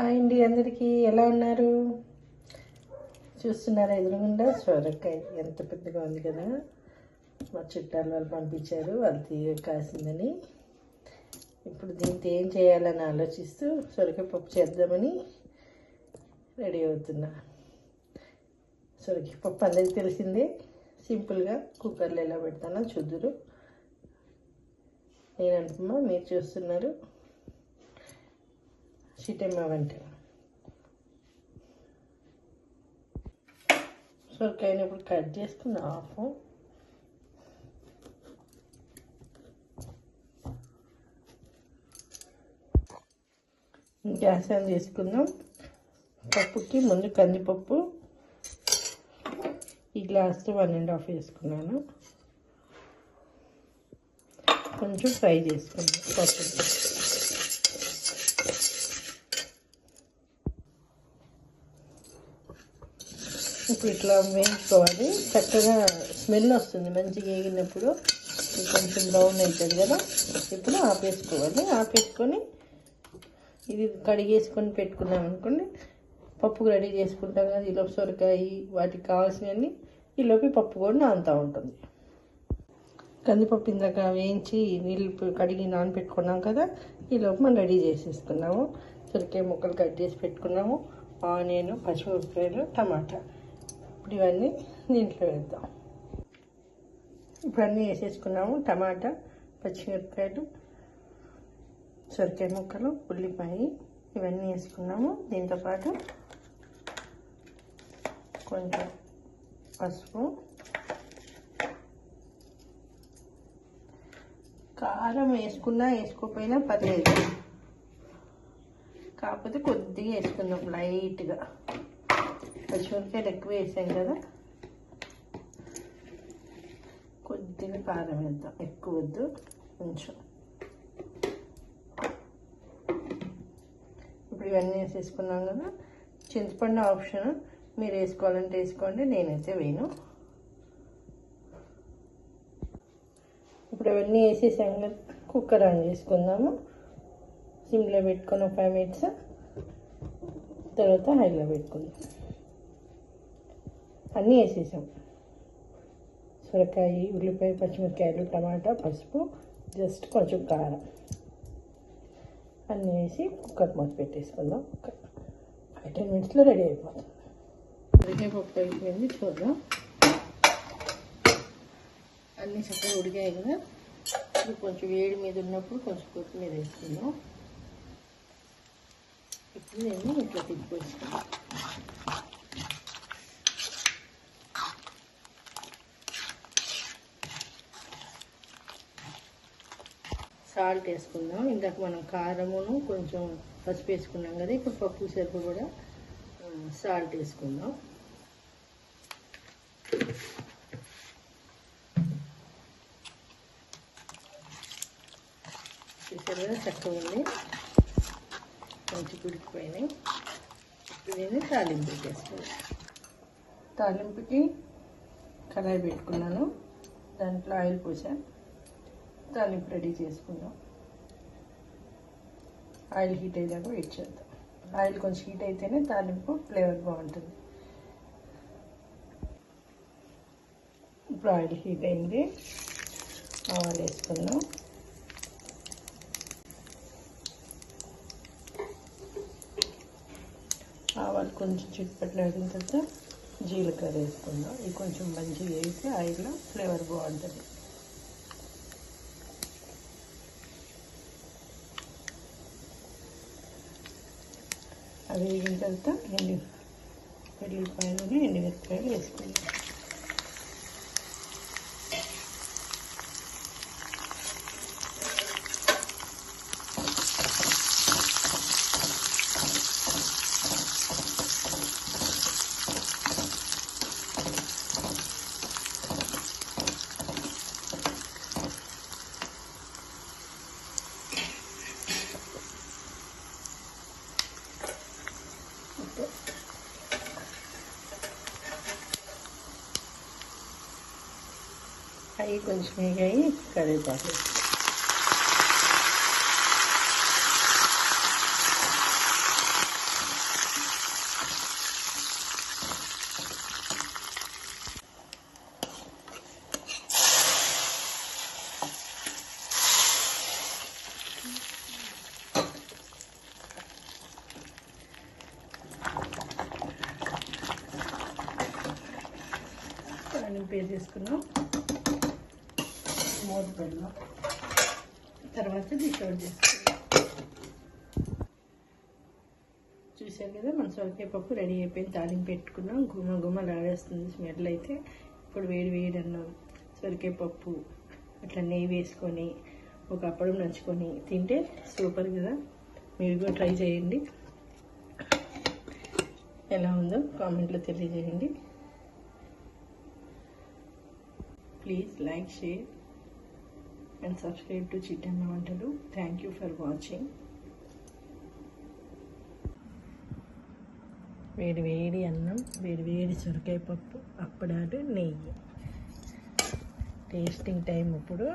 Hi అండి అందరికీ. ఎలా ఉన్నారు? చూస్తున్నారా ఎదురుగుండా? సొరకాయ ఎంత పెద్దగా ఉంది కదా. మా చుట్టాలు వాళ్ళు పంపించారు వాళ్ళు తీగ కాసిందని. ఇప్పుడు దీంతో ఏం చేయాలని ఆలోచిస్తూ సొరకాయ పప్పు చేద్దామని రెడీ అవుతున్నా. సొరకాయ పప్పు అందరికీ తెలిసిందే. సింపుల్గా కుక్కర్లో ఎలా పెడతానో చూద్దురు. నేను అంటున్నా మీరు చూస్తున్నారు. చిటెమ్మ వంట సొరకాయని ఇప్పుడు కట్ చేసుకున్న ఆఫ్ గ్యాస్ ఆన్ చేసుకుందాం పప్పుకి ముందు కందిపప్పు ఈ గ్లాస్తో వన్ అండ్ హాఫ్ వేసుకున్నాను కొంచెం ఫ్రై చేసుకుందాం పప్పు ఇప్పుడు ఇట్లా వేయించుకోవాలి చక్కగా స్మెల్ వస్తుంది. మంచిగా వేగినప్పుడు కొంచెం బ్రౌన్ అవుతుంది కదా. ఇప్పుడు ఆపేసుకోవాలి. ఆపేసుకొని ఇది కడిగేసుకొని పెట్టుకున్నాం అనుకోండి. పప్పు రెడీ చేసుకుంటాం కదా. ఈలోపు సొరకాయ వాటికి కావాల్సినవన్నీ ఈలోపు పప్పు కూడా నానుతూ ఉంటుంది. కందిపప్పు ఇందాక వేయించి నీళ్ళు కడిగి నానబెట్టుకున్నాం కదా. ఈలోపు మనం రెడీ చేసేసుకున్నాము. సొరకాయ ముక్కలు కట్ చేసి పెట్టుకున్నాము. ఆనియన్ పచ్చిమిరపకాయలు టమాటా. ఇప్పుడు ఇవన్నీ దీంట్లో వేద్దాం. ఇప్పుడు అన్నీ వేసేసుకున్నాము. టమాటా పచ్చిమిరపకాయలు సొరకాయ ముక్కలు ఉల్లిపాయ ఇవన్నీ వేసుకున్నాము. దీంతోపాటు కొంచెం పసుపు కారం వేసుకున్నా వేసుకోకపోయినా పర్లేదు. కాకపోతే కొద్దిగా వేసుకుందాం లైట్గా. పచ్చిమిరపకాయలు ఎక్కువ వేసాం కదా. కొద్దిగా కారం వేద్దాం. ఎక్కువ వద్దు కొంచెం. ఇప్పుడు ఇవన్నీ వేసేసుకున్నాం కదా. చింతపండు ఆప్షన్ మీరు వేసుకోవాలంటే వేసుకోండి నేనైతే వేయను. ఇప్పుడు అవన్నీ వేసేసాం కదా. కుక్కర్ ఆన్ చేసుకుందాము. సిమ్లో పెట్టుకొని ఒక ఫైవ్ మినిట్స్. తర్వాత హైలో పెట్టుకుందాం. అన్నీ వేసేసాం సొరకాయ ఉల్లిపాయ పచ్చిమిరకాయలు టమాటా పసుపు జస్ట్ కొంచెం కారం. అన్నీ వేసి కుక్కర్ మూత పెట్టేసుకుందాం. ఒక ఫైవ్ టెన్ మినిట్స్లో రెడీ అయిపోతుంది. ఉడికాయ అయిపోయింది చూద్దాం. అన్నీ చక్కగా ఉడికాయి కదా. ఇప్పుడు కొంచెం వేడి మీద ఉన్నప్పుడు కొంచెం కొత్తిమీర వేసుకుందాం. ఇప్పుడు నేను ఇట్లా తిప్పేసుకున్నాను సాల్ట్ వేసుకుందాం. ఇందాక మనం కారమును కొంచెం పసుపు వేసుకున్నాం కదా ఇప్పుడు పప్పు సరుపు కూడా సాల్ట్ వేసుకుందాం. చూసారు కదా చక్కగా ఉంది. మంచి పిడికిపోయినాయి ఇప్పుడు నేను తాలింపు పెట్టేసుకున్నాను తాలింపుకి కళాయి పెట్టుకున్నాను. దాంట్లో ఆయిల్ పోసాను. దాన్ని రెడీ చేసుకుందాం. ఆయిల్ హీట్ అయ్యాక వెయిట్ చేద్దాం. ఆయిల్ కొంచెం హీట్ అయితేనే తాలింపు ఫ్లేవర్ బాగుంటుంది. ఇప్పుడు ఆయిల్ హీట్ అయింది. ఆవాలు వేసుకున్నాం ఆవాలు కొంచెం చిట్పట్లు వేసిన తర్వాత జీలకర్ర వేసుకుందాం. ఇది కొంచెం మంచిగా వేసి ఆయిల్లో ఫ్లేవర్ బాగుంటుంది. అది వేగిన తర్వాత ఎండి వెల్లిపాయలు ఎండుమిరపకాయలు వేసుకుందాం. అవి ಕೈ ಕುಂಚಮಿಕಾಯಿ ಕರಿಬಾರ್ದು తాలింపు వేసేసుకున్నాం మూత పెడదాం. తర్వాత డిష్ చేసుకుందాం. చూశారు కదా మన సొరకాయ పప్పు రెడీ అయిపోయింది. తాలింపు పెట్టుకున్నాం. గుమ గుమ్మలు ఆడేస్తుంది స్మెల్ అయితే. ఇప్పుడు వేడి వేడి అన్నం సొరకాయ పప్పు అట్లా నెయ్యి వేసుకొని ఒక అప్పడం నంచుకొని తింటే సూపర్ కదా. మీరు కూడా ట్రై చేయండి. ఎలా ఉందో కామెంట్లో తెలియజేయండి. Please like share and subscribe to Chittanna వంటలు థ్యాంక్ యూ ఫర్ వాచింగ్ వేడి వేడి అన్నం వేడి వేడి సొరకాయ పప్పు అప్పడాలు నెయ్యి. టేస్టింగ్ టైం ఇప్పుడు.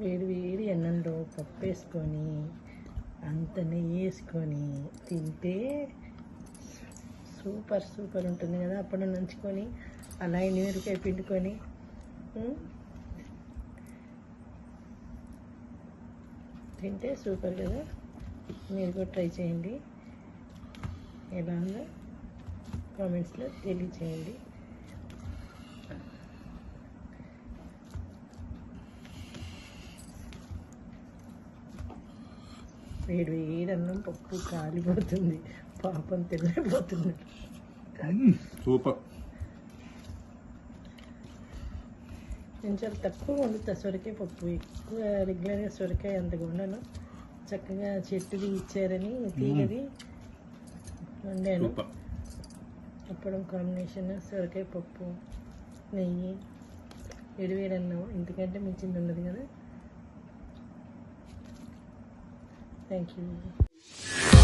వేడి వేడి అన్నంలో పప్పు వేసుకొని అంత నెయ్యి వేసుకొని తింటే సూపర్ సూపర్ ఉంటుంది కదా అప్పుడు నంచుకొని అలా నీరుకాయ పిండుకొని తింటే సూపర్ కదా? మీరు కూడా ట్రై చేయండి. ఎలా ఉందో కామెంట్స్లో తెలియచేయండి. వేడి వేడి అన్నం పప్పు కాలిపోతుంది. పాపం తినలేకపోతుంది. సూపర్. నేను చాలా తక్కువ వండుతా. సొరకాయ పప్పు. ఎక్కువ రెగ్యులర్గా సొరకాయ అంతగా వండను. చక్కగా చెట్టుది ఇచ్చారని తీగది వండాను. అప్పడం కాంబినేషన్ సొరకాయ పప్పు నెయ్యి వేడివేడి అన్నం ఇంతకంటే మించింది ఉండదు కదా. Thank you